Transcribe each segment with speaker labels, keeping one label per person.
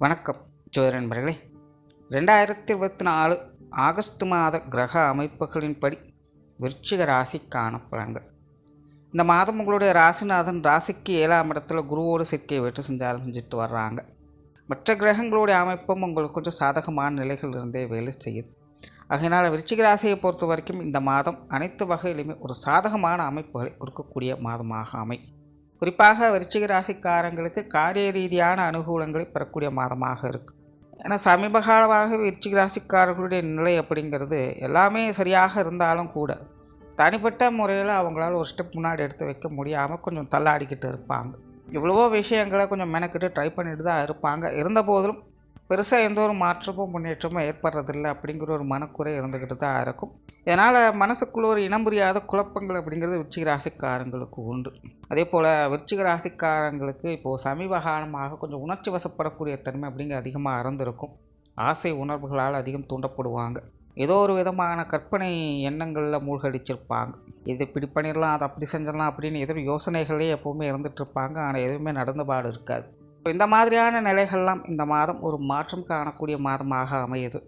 Speaker 1: வணக்கம் ஜோதி நண்பர்களே. ரெண்டாயிரத்தி இருபத்தி நாலு ஆகஸ்ட் மாத கிரக அமைப்புகளின்படி விருச்சிக ராசிக்கான பலன்கள். இந்த மாதம் உங்களுடைய ராசிநாதன் ராசிக்கு ஏழாம் இடத்துல குருவோடு சேர்க்கையை வெற்றி செஞ்சாலும் செஞ்சுட்டு வர்றாங்க. மற்ற கிரகங்களுடைய அமைப்பும் உங்களுக்கு கொஞ்சம் சாதகமான நிலைகள் இருந்தே வேலை செய்யுது. அதனால் விருச்சிக ராசியை பொறுத்த வரைக்கும் இந்த மாதம் அனைத்து வகையிலுமே ஒரு சாதகமான அமைப்புகளை கொடுக்கக்கூடிய மாதமாக அமை குறிப்பாக விருச்சிக ராசிக்காரங்களுக்கு காரிய ரீதியான அனுகூலங்களை பெறக்கூடிய மாதமாக இருக்கும் ஏன்னா சமீப காலமாக விருச்சிக ராசிக்காரர்களுடைய நிலை அப்படிங்கிறது எல்லாமே சரியாக இருந்தாலும் கூட தனிப்பட்ட முறையில் அவங்களால ஒரு ஸ்டெப் முன்னாடி எடுத்து வைக்க முடியாமல் கொஞ்சம் தள்ளாடிக்கிட்டு இருப்பாங்க. இவ்வளவோ விஷயங்களை கொஞ்சம் மெனக்கிட்டு ட்ரை பண்ணிட்டு தான் இருப்பாங்க. இருந்த போதிலும் பெருசாக எந்த ஒரு மாற்றமும் முன்னேற்றமும் ஏற்படுறதில்லை அப்படிங்கிற ஒரு மனக்குறை இருந்துக்கிட்டு தான் இருக்கும். இதனால் மனசுக்குள்ள ஒரு இனம் புரியாத குழப்பங்கள் அப்படிங்கிறது விருச்சிக ராசிக்காரங்களுக்கு உண்டு. அதே போல் விருச்சிக ராசிக்காரங்களுக்கு இப்போது சமீப காலமாக கொஞ்சம் உணர்ச்சி வசப்படக்கூடிய தன்மை அப்படிங்கிற அதிகமாக அறந்திருக்கும் ஆசை உணர்வுகளால் அதிகம் தூண்டப்படுவாங்க. ஏதோ ஒரு விதமான கற்பனை எண்ணங்களில் மூழ்கடிச்சிருப்பாங்க. இது இப்படி பண்ணிடலாம் அதை அப்படி செஞ்சிடலாம் அப்படின்னு எதிர் யோசனைகளே எப்போவுமே இருந்துகிட்ருப்பாங்க ஆனால் எதுவுமே நடந்த பாடு இருக்காது. இப்போ இந்த மாதிரியான நிலைகள்லாம் இந்த மாதம் ஒரு மாற்றம் காணக்கூடிய மாதமாக அமையுது.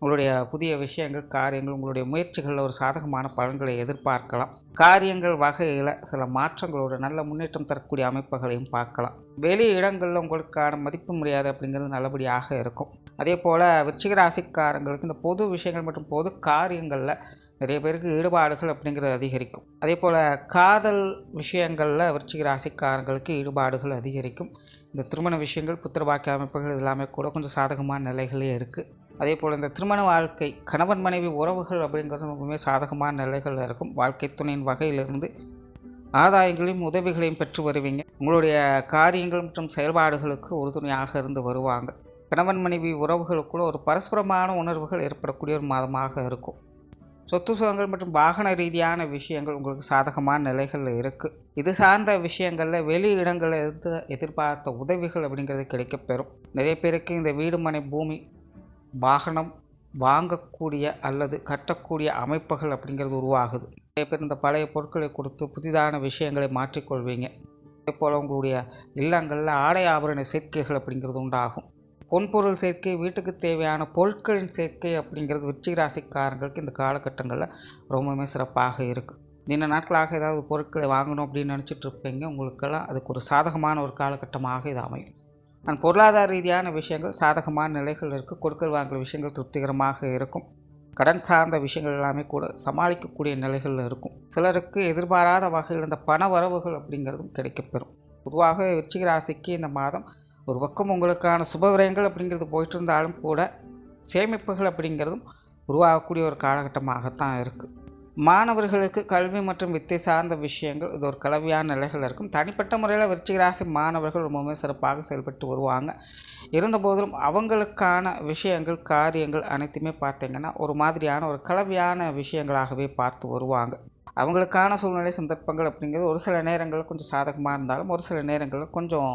Speaker 1: உங்களுடைய புதிய விஷயங்கள் காரியங்கள் உங்களுடைய முயற்சிகளில் ஒரு சாதகமான பலன்களை எதிர்பார்க்கலாம். காரியங்கள் வகையில் சில மாற்றங்களோட நல்ல முன்னேற்றம் தரக்கூடிய அமைப்புகளையும் பார்க்கலாம். வெளி இடங்களில் உங்களுக்கான மதிப்பு மரியாதை அப்படிங்கிறது நல்லபடியாக இருக்கும். அதே போல் விருச்சிக ராசிக்காரங்களுக்கு இந்த பொது விஷயங்கள் மற்றும் பொது காரியங்களில் நிறைய பேருக்கு ஈடுபாடுகள் அப்படிங்கிறது அதிகரிக்கும். அதே போல் காதல் விஷயங்களில் விருச்சிக ராசிக்காரங்களுக்கு ஈடுபாடுகள் அதிகரிக்கும். இந்த திருமண விஷயங்கள் புத்திரபாக்கிய அமைப்புகள் எல்லாமே கூட கொஞ்சம் சாதகமான நிலைகளே இருக்குது அதே போல் இந்த திருமண வாழ்க்கை கணவன் மனைவி உறவுகள் அப்படிங்கிறது ரொம்பவுமே சாதகமான நிலைகளில் இருக்கும். வாழ்க்கை துணையின் வகையிலிருந்து ஆதாயங்களையும் உதவிகளையும் பெற்று வருவீங்க. உங்களுடைய காரியங்கள் மற்றும் செயல்பாடுகளுக்கு உறுதுணையாக இருந்து வருவாங்க. கணவன் மனைவி உறவுகளுக்குள்ள ஒரு பரஸ்பரமான உணர்வுகள் ஏற்படக்கூடிய ஒரு மாதமாக இருக்கும். சொத்து சுகங்கள் மற்றும் வாகன ரீதியான விஷயங்கள் உங்களுக்கு சாதகமான நிலைகளில் இருக்குது இது சார்ந்த விஷயங்களில் வெளி இடங்களில் இருந்து எதிர்பார்த்த உதவிகள் அப்படிங்கிறது கிடைக்கப்பெறும். நிறைய பேருக்கு இந்த வீடு மனை பூமி வாகனம் வாங்கக்கூடிய அல்லது கட்டக்கூடிய அமைப்புகள் அப்படிங்கிறது உருவாகுது. நிறைய பேர் இந்த பழைய பொருட்களை கொடுத்து புதிதான விஷயங்களை மாற்றிக்கொள்வீங்க. அதே போல் உங்களுடைய இல்லங்களில் ஆடை ஆபரண சேர்க்கைகள் அப்படிங்கிறது உண்டாகும். பொன்பொருள் சேர்க்கை வீட்டுக்கு தேவையான பொருட்களின் சேர்க்கை அப்படிங்கிறது விருச்சிக ராசிக்காரங்களுக்கு இந்த காலகட்டங்களில் ரொம்பவுமே சிறப்பாக இருக்குது நீண்ட நாட்களாக ஏதாவது பொருட்களை வாங்கணும் அப்படின்னு நினச்சிட்டு இருப்பீங்க. உங்களுக்கெல்லாம் அதுக்கு ஒரு சாதகமான ஒரு காலகட்டமாக இது அமையும். அண்ட் பொருளாதார ரீதியான விஷயங்கள் சாதகமான நிலைகள் இருக்குது கொடுக்கல் வாங்கல் விஷயங்கள் திருப்திகரமாக இருக்கும். கடன் சார்ந்த விஷயங்கள் எல்லாமே கூட சமாளிக்கக்கூடிய நிலைகளில் இருக்கும். சிலருக்கு எதிர்பாராத வகையில் இந்த பண வரவுகள் அப்படிங்கிறதும் கிடைக்கப்பெறும். பொதுவாக விருச்சிக ராசிக்கு இந்த மாதம் ஒரு பக்கம் உங்களுக்கான சுப விரயங்கள் அப்படிங்கிறது போயிட்டு இருந்தாலும் கூட சேமிப்புகள் அப்படிங்கிறதும் உருவாகக்கூடிய ஒரு காலகட்டமாகத்தான் இருக்குது மாணவர்களுக்கு கல்வி மற்றும் வித்தை சார்ந்த விஷயங்கள் இது ஒரு கலவையான நிலைகள் இருக்கும். தனிப்பட்ட முறையில் விருச்சிக ராசி மாணவர்கள் ரொம்பவுமே சிறப்பாக செயல்பட்டு வருவாங்க. இருந்தபோதிலும் அவங்களுக்கான விஷயங்கள் காரியங்கள் அனைத்துமே பார்த்திங்கன்னா ஒரு மாதிரியான ஒரு கலவையான விஷயங்களாகவே பார்த்து வருவாங்க. அவங்களுக்கான சூழ்நிலை சந்தர்ப்பங்கள் அப்படிங்கிறது ஒரு சில நேரங்களில் கொஞ்சம் சாதகமாக இருந்தாலும் ஒரு சில நேரங்களில் கொஞ்சம்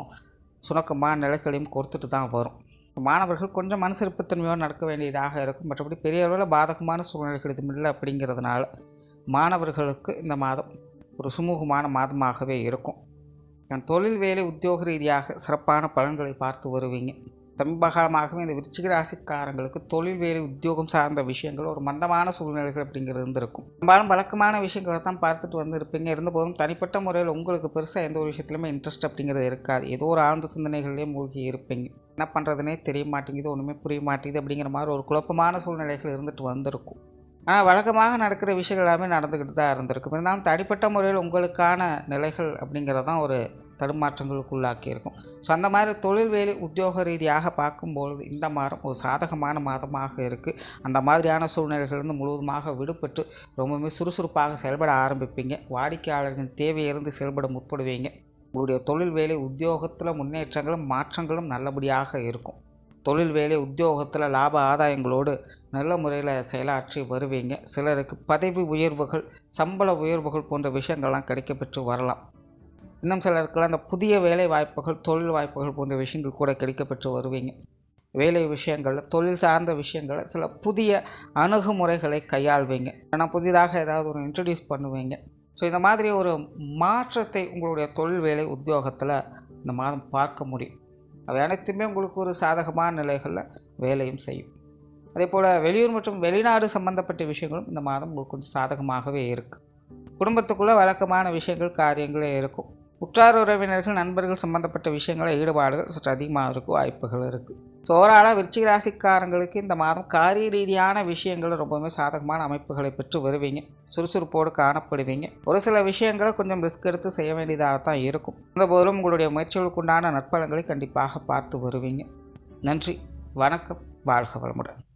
Speaker 1: சுணக்கமான நிலைகளையும் கொடுத்துட்டு தான் வரும். மாணவர்கள் கொஞ்சம் மனசிருப்புத்தன்மையோடு நடக்க வேண்டியதாக இருக்கும். மற்றபடி பெரிய அளவில் பாதகமான சூழ்நிலைகள் இதுவும் இல்லை அப்படிங்கிறதுனால மாணவர்களுக்கு இந்த மாதம் ஒரு சுமூகமான மாதமாகவே இருக்கும். தொழில் வேலை உத்தியோக ரீதியாக சிறப்பான பலன்களை பார்த்து வருவீங்க. சமீப காலமாகவே இந்த விருச்சிக ராசிக்காரங்களுக்கு தொழில் வேலை உத்தியோகம் சார்ந்த விஷயங்கள் ஒரு மந்தமான சூழ்நிலைகள் அப்படிங்கிறது இருந்திருக்கும். பெரும்பாலும் வழக்கமான விஷயங்களை தான் பார்த்துட்டு வந்திருப்பீங்க. இருந்தபோதும் தனிப்பட்ட முறையில் உங்களுக்கு பெருசாக எந்த ஒரு விஷயத்துலையுமே இன்ட்ரெஸ்ட் அப்படிங்கிறது இருக்காது. ஏதோ ஒரு ஆழ்ந்த சிந்தனைகள்லேயே மூழ்கி இருப்பீங்க. என்ன பண்ணுறதுனே தெரிய மாட்டேங்குது ஒன்றுமே புரிய மாட்டேங்குது அப்படிங்கிற மாதிரி ஒரு குழப்பமான சூழ்நிலைகள் இருந்துட்டு வந்திருக்கும். ஆனால் வழக்கமாக நடக்கிற விஷயங்கள் எல்லாமே நடந்துக்கிட்டு தான் இருந்திருக்கும். இருந்தாலும் தனிப்பட்ட முறையில் உங்களுக்கான நிலைகள் அப்படிங்கிறது தான் ஒரு தடுமாற்றங்களுக்குள்ளாக்கி இருக்கும் ஸோ அந்த மாதிரி தொழில் வேலை உத்தியோக ரீதியாக பார்க்கும்பொழுது இந்த மாதம் ஒரு சாதகமான மாதமாக இருக்குது அந்த மாதிரியான சூழ்நிலைகளிலிருந்து முழுவதுமாக விடுபட்டு ரொம்பவுமே சுறுசுறுப்பாக செயல்பட ஆரம்பிப்பீங்க. வாடிக்கையாளர்களின் தேவையிலிருந்து செயல்பட முற்படுவீங்க. உங்களுடைய தொழில் வேலை உத்தியோகத்தில் முன்னேற்றங்களும் மாற்றங்களும் நல்லபடியாக இருக்கும். தொழில் வேலை உத்தியோகத்தில் லாப ஆதாயங்களோடு நல்ல முறையில் செயலாற்றி வருவீங்க. சிலருக்கு பதவி உயர்வுகள் சம்பள உயர்வுகள் போன்ற விஷயங்கள்லாம் கிடைக்கப்பெற்று வரலாம். இன்னும் சிலருக்கெல்லாம் அந்த புதிய வேலை வாய்ப்புகள் தொழில் வாய்ப்புகள் போன்ற விஷயங்கள் கூட கிடைக்கப்பெற்று வருவீங்க. வேலை விஷயங்களில் தொழில் சார்ந்த விஷயங்களில் சில புதிய அணுகுமுறைகளை கையாள்வீங்க. ஏன்னா புதிதாக ஏதாவது ஒரு இன்ட்ரடியூஸ் பண்ணுவீங்க. ஸோ இந்த மாதிரி ஒரு மாற்றத்தை உங்களுடைய தொழில் வேலை உத்தியோகத்தில் இந்த மாதம் பார்க்க முடியும். அவை அனைத்துமே உங்களுக்கு ஒரு சாதகமான நிலைகளில் வேலையும் செய்யும். அதே போல் வெளியூர் மற்றும் வெளிநாடு சம்பந்தப்பட்ட விஷயங்களும் இந்த மாதம் உங்களுக்கு கொஞ்சம் சாதகமாகவே இருக்குது குடும்பத்துக்குள்ளே வழக்கமான விஷயங்கள் காரியங்களே இருக்கும். உற்றார் உறவினர்கள் நண்பர்கள் சம்பந்தப்பட்ட விஷயங்களில் ஈடுபாடுகள் சற்று அதிகமாக இருக்கும் வாய்ப்புகள் இருக்குது ஸோ ஓவராலாக விருச்சிக ராசிக்காரங்களுக்கு இந்த மாதம் காரிய ரீதியான விஷயங்கள் ரொம்பவுமே சாதகமான அமைப்புகளை பெற்று வருவீங்க. சுறுசுறுப்போடு காணப்படுவீங்க. ஒரு சில விஷயங்களை கொஞ்சம் ரிஸ்க் எடுத்து செய்ய வேண்டியதாக தான் இருக்கும். அந்த போதிலும் உங்களுடைய முயற்சிகளுக்குண்டான நற்பலன்களை கண்டிப்பாக பார்த்து வருவீங்க. நன்றி. வணக்கம். வாழ்க வளமுடன்.